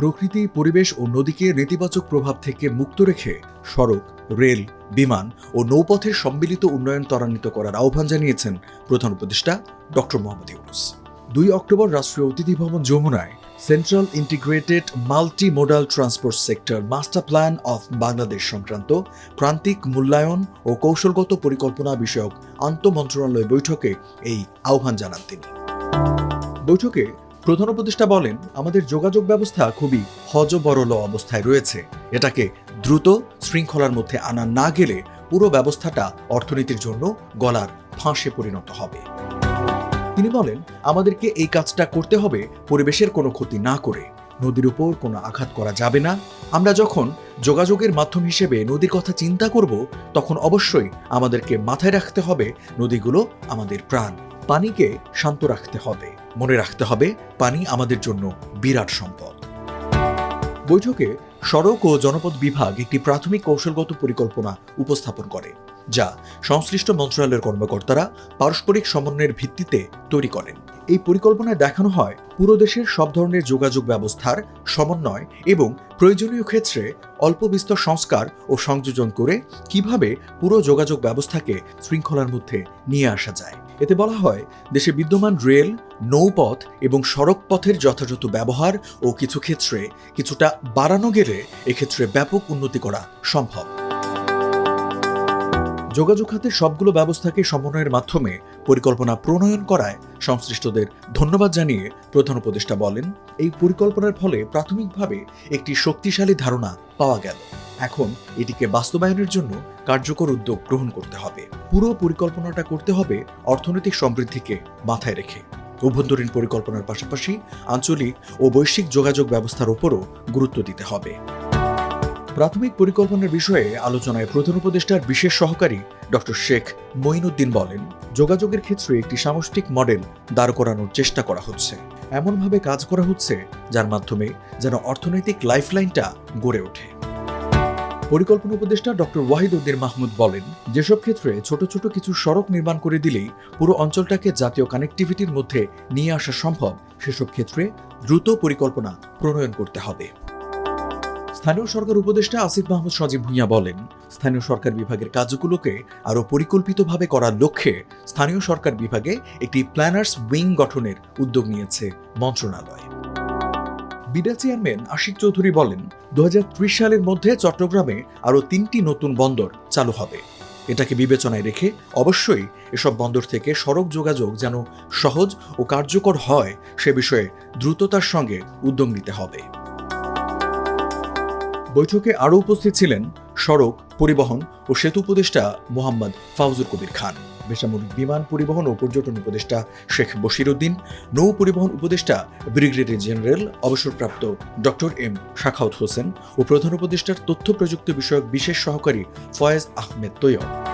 প্রকৃতি, পরিবেশ ও নদীকে নেতিবাচক প্রভাব থেকে মুক্ত রেখে সড়ক, রেল, বিমান ও নৌপথের সম্মিলিত উন্নয়ন ত্বরান্বিত করার আহ্বান জানিয়েছেন প্রধান উপদেষ্টা ডক্টর মোহাম্মদ ইউনুস। দুই অক্টোবর রাষ্ট্রীয় অতিথি ভবন যমুনায় central integrated multimodal transport sector master plan of Bangladesh সংক্রান্ত প্রান্তিক মূল্যায়ন ও কৌশলগত পরিকল্পনা বিষয়ক আন্তঃমন্ত্রণালয় বৈঠকে এই আহ্বান জানান তিনি। বৈঠকে প্রধান উপদেষ্টা বলেন, আমাদের যোগাযোগ ব্যবস্থা খুবই হজবরল অবস্থায় রয়েছে। এটাকে দ্রুত শৃঙ্খলার মধ্যে আনা না গেলে পুরো ব্যবস্থাটা অর্থনীতির জন্য গলার ফাঁসে পরিণত হবে। তিনি বলেন, আমাদেরকে এই কাজটা করতে হবে, পরিবেশের কোনো ক্ষতি না করে। নদীর উপর কোনো আঘাত করা যাবে না। আমরা যখন যোগাযোগের মাধ্যম হিসেবে নদীর কথা চিন্তা করব, তখন অবশ্যই আমাদেরকে মাথায় রাখতে হবে, নদীগুলো আমাদের প্রাণ, পানিকে শান্ত রাখতে হবে। মনে রাখতে হবে, পানি আমাদের জন্য বিরাট সম্পদ। বৈঠকে সড়ক ও জনপদ বিভাগ একটি প্রাথমিক কৌশলগত পরিকল্পনা উপস্থাপন করে, যা সংশ্লিষ্ট মন্ত্রণালয়ের কর্মকর্তারা পারস্পরিক সমন্বয়ের ভিত্তিতে তৈরি করেন। এই পরিকল্পনায় দেখানো হয়, পুরো দেশের সব ধরনের যোগাযোগ ব্যবস্থার সমন্বয় এবং প্রয়োজনীয় ক্ষেত্রে অল্প বিস্তর সংস্কার ও সংযোজন করে কীভাবে পুরো যোগাযোগ ব্যবস্থাকে শৃঙ্খলার মধ্যে নিয়ে আসা যায়। এতে বলা হয়, দেশে বিদ্যমান রেল, নৌপথ এবং সড়ক পথের যথাযথ ব্যবহার ও কিছু ক্ষেত্রে কিছুটা বাড়ানো গেলে এক্ষেত্রে ব্যাপক উন্নতি করা সম্ভব। যোগাযোগ খাতের সবগুলো ব্যবস্থাকে সমন্বয়ের মাধ্যমে পরিকল্পনা প্রণয়ন করায় সংশ্লিষ্টদের ধন্যবাদ জানিয়ে প্রধান উপদেষ্টা বলেন, এই পরিকল্পনার ফলে প্রাথমিকভাবে একটি শক্তিশালী ধারণা পাওয়া গেল। এখন এটিকে বাস্তবায়নের জন্য কার্যকর উদ্যোগ গ্রহণ করতে হবে। পুরো পরিকল্পনাটা করতে হবে অর্থনৈতিক সমৃদ্ধিকে মাথায় রেখে। অভ্যন্তরীণ পরিকল্পনার পাশাপাশি আঞ্চলিক ও বৈশ্বিক যোগাযোগ ব্যবস্থার উপরও গুরুত্ব দিতে হবে। প্রাথমিক পরিকল্পনার বিষয়ে আলোচনায় প্রধান উপদেষ্টার বিশেষ সহকারী ডক্টর শেখ মঈনুদ্দিন বলেন, যোগাযোগের ক্ষেত্রে একটি সামষ্টিক মডেল দাঁড় করানোর চেষ্টা করা হচ্ছে। এমনভাবে কাজ করা হচ্ছে, যার মাধ্যমে যেন অর্থনৈতিক লাইফলাইনটা গড়ে ওঠে। পরিকল্পনা উপদেষ্টা ডক্টর ওয়াহিদ উদ্দিন মাহমুদ বলেন, যেসব ক্ষেত্রে ছোট ছোট কিছু সড়ক নির্মাণ করে দিলেই পুরো অঞ্চলটাকে জাতীয় কানেক্টিভিটির মধ্যে নিয়ে আসা সম্ভব, সেসব ক্ষেত্রে দ্রুত পরিকল্পনা প্রণয়ন করতে হবে। স্থানীয় সরকার উপদেষ্টা আসিফ মাহমুদ সজীব ভুঁইয়া বলেন, স্থানীয় সরকার বিভাগের কাজগুলোকে আরও পরিকল্পিতভাবে করার লক্ষ্যে স্থানীয় সরকার বিভাগে একটি প্ল্যানার্স উইং গঠনের উদ্যোগ নিয়েছে মন্ত্রণালয়। বিডা চেয়ারম্যান আশিক চৌধুরী বলেন দু হাজার ত্রিশ সালের মধ্যে চট্টগ্রামে আরও তিনটি নতুন বন্দর চালু হবে। এটাকে বিবেচনায় রেখে অবশ্যই এসব বন্দর থেকে সড়ক যোগাযোগ যেন সহজ ও কার্যকর হয়, সে বিষয়ে দ্রুততার সঙ্গে উদ্যোগ নিতে হবে। বৈঠকে আরও উপস্থিত ছিলেন সড়ক, পরিবহন ও সেতু উপদেষ্টা মোহাম্মদ ফাউজুর কবির খান। বেসামরিক বিমান পরিবহন ও পর্যটন উপদেষ্টা শেখ বশির উদ্দিন, নৌ পরিবহন উপদেষ্টা ব্রিগেডিয়ার জেনারেল অবসরপ্রাপ্ত ডক্টর এম শাখাউত হোসেন ও প্রধান উপদেষ্টার তথ্য প্রযুক্তি বিষয়ক বিশেষ সহকারী ফয়েজ আহমেদ তৈয়ব।